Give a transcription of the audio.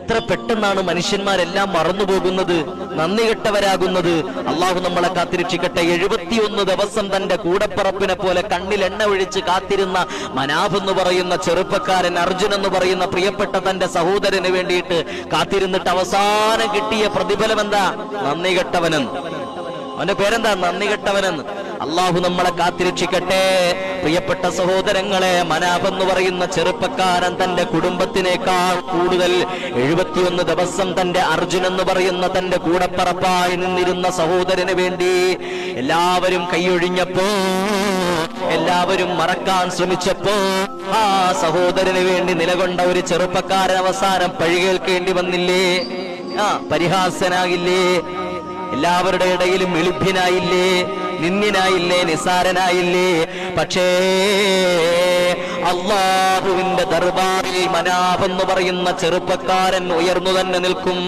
എത്ര പെട്ടെന്നാണ് മനുഷ്യന്മാരെല്ലാം മറന്നുപോകുന്നത് നന്ദി കെട്ടവരാകുന്നത്. അള്ളാഹു നമ്മളെ കാത്തിരക്ഷിക്കട്ടെ. എഴുപത്തിയൊന്ന് ദിവസം തന്റെ കൂടപ്പറപ്പിനെ പോലെ കണ്ണിൽ എണ്ണ ഒഴിച്ച് കാത്തിരുന്ന മനാഫ് എന്ന് പറയുന്ന ചെറുപ്പക്കാരൻ അർജുൻ എന്ന് പറയുന്ന പ്രിയപ്പെട്ട തന്റെ സഹോദരന് വേണ്ടിയിട്ട് കാത്തിരുന്നിട്ട് അവസാനം കിട്ടിയ പ്രതിഫലം എന്താ? നന്ദി കെട്ടവനെന്ന്. അവന്റെ പേരെന്താ? നന്ദി കെട്ടവനെന്ന്. അള്ളാഹു നമ്മളെ കാത്തിരക്ഷിക്കട്ടെ. പ്രിയപ്പെട്ട സഹോദരങ്ങളെ മനാബ് എന്ന് പറയുന്ന ചെറുപ്പക്കാരൻ തന്റെ കുടുംബത്തിനേക്കാൾ കൂടുതൽ എഴുപത്തിയൊന്ന് ദിവസം തന്റെ അർജുൻ എന്ന് പറയുന്ന തന്റെ കൂടപ്പറപ്പായി നിന്നിരുന്ന സഹോദരന് വേണ്ടി എല്ലാവരും കൈയൊഴിഞ്ഞപ്പോ എല്ലാവരും മറക്കാൻ ശ്രമിച്ചപ്പോ ആ സഹോദരന് വേണ്ടി നിലകൊണ്ട ഒരു ചെറുപ്പക്കാരൻ അവസാനം പഴികേൽക്കേണ്ടി വന്നില്ലേ? ആ പരിഹാസനാകില്ലേ എല്ലാവരുടെ ഇടയിലും എളിഭ്യനായില്ലേ നിന്യനായില്ലേ നിസാരനായില്ലേ പക്ഷേ അള്ളാഹുവിന്റെ ദർബാറിൽ മനാബ് എന്ന് പറയുന്ന ചെറുപ്പക്കാരൻ ഉയർന്നു തന്നെ നിൽക്കും.